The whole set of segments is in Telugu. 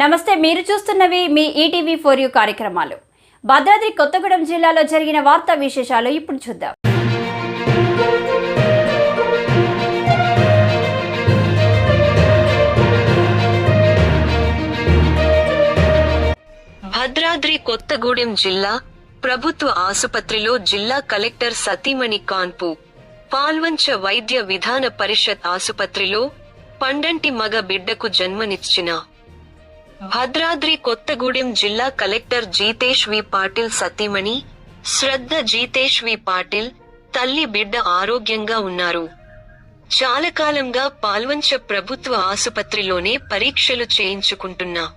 నమస్తే మీరు చూస్తున్నవి మీ ఈటీవీ ఫోర్ యూ కార్యక్రమాలు. భద్రాద్రి కొత్తగూడెం జిల్లాలో జరిగిన వార్తా విశేషాలు ఇప్పుడు చూద్దాం. భద్రాద్రి కొత్తగూడెం జిల్లా ప్రభుత్వ ఆసుపత్రిలో జిల్లా కలెక్టర్ సతీమణి కాన్పు పాల్వంచ వైద్య విధాన పరిషత్ ఆసుపత్రిలో పండంటి మగ బిడ్డకు జన్మనిచ్చిన భద్రాద్రి కొత్తగూడెం జిల్లా కలెక్టర్ జీతేష్ వి పాటిల్ సతీమణి శ్రద్ధ జీతేష్ వి పాటిల్ తల్లి బిడ్డ ఆరోగ్యంగా ఉన్నారు. చాలా కాలంగా పాల్వంచ ప్రభుత్వ ఆసుపత్రిలోనే పరీక్షలు చేయించుకుంటున్నా.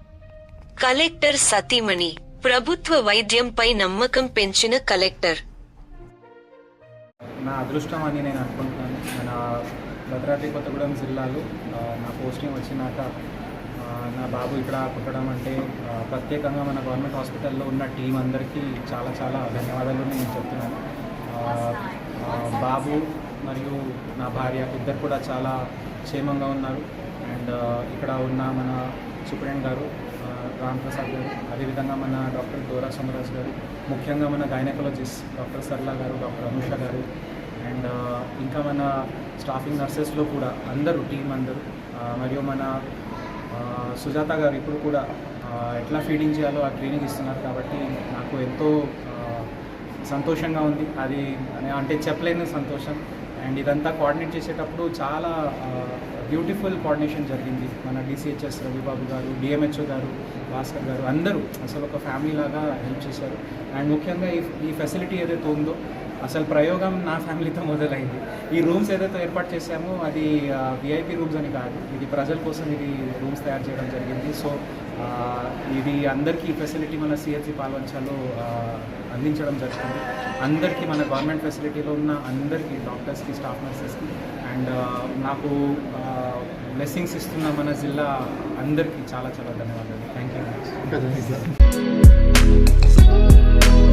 కలెక్టర్ సతీమణి ప్రభుత్వ వైద్యంపై నమ్మకం పెంచిన కలెక్టర్. నా అదృష్టం అని నేను అనుకుంటున్నాను. భద్రాద్రి కొత్తగూడెం జిల్లాలో నా పోస్టింగ్ వచ్చినాక నా బాబు ఇక్కడ పుట్టడం అంటే ప్రత్యేకంగా మన గవర్నమెంట్ హాస్పిటల్లో ఉన్న టీం అందరికీ చాలా చాలా ధన్యవాదాలు నేను చెప్తున్నాను. బాబు మరియు నా భార్య ఇద్దరు కూడా చాలా క్షేమంగా ఉన్నారు. అండ్ ఇక్కడ ఉన్న మన సూపరింటెండెంట్ గారు రామ్ప్రసాద్ గారు అదేవిధంగా మన డాక్టర్ దోరా సమరాజ్ గారు ముఖ్యంగా మన గైనకాలజిస్ట్ డాక్టర్ సర్లా గారు డాక్టర్ అనుష గారు అండ్ ఇంకా మన స్టాఫింగ్ నర్సెస్లో కూడా అందరూ టీం అందరూ మరియు మన సుజాత గారు ఇప్పుడు కూడా ఎట్లా ఫీడింగ్ చేయాలో ఆ ట్రైనింగ్ ఇస్తున్నారు కాబట్టి నాకు ఎంతో సంతోషంగా ఉంది. అది అంటే చెప్పలేని సంతోషం. అండ్ ఇదంతా కోఆర్డినేట్ చేసేటప్పుడు చాలా బ్యూటిఫుల్ కోఆర్డినేషన్ జరిగింది. మన డిసిహెచ్ఎస్ రవిబాబు గారు డిఎంహెచ్ఓ గారు భాస్కర్ గారు అందరూ అసలు ఒక ఫ్యామిలీ లాగా హెల్ప్ చేశారు. అండ్ ముఖ్యంగా ఈ ఈ ఫెసిలిటీ ఏదైతే ఉందో అసలు ప్రయోగం నా ఫ్యామిలీతో మొదలైంది. ఈ రూమ్స్ ఏదైతే ఏర్పాటు చేశామో అది విఐపి రూమ్స్ అని కాదు. ఇది ప్రజల కోసం ఇది రూమ్స్ తయారు చేయడం జరిగింది. సో ఇది అందరికీ ఫెసిలిటీ మన సిహెచ్సి పాల్వంచాలో అందించడం జరుగుతుంది. అందరికీ మన గవర్నమెంట్ ఫెసిలిటీలో ఉన్న అందరికీ డాక్టర్స్కి స్టాఫ్ నర్సెస్కి అండ్ నాకు బ్లెస్సింగ్స్ ఇస్తున్న మన జిల్లా అందరికీ చాలా చాలా ధన్యవాదాలు. Thank you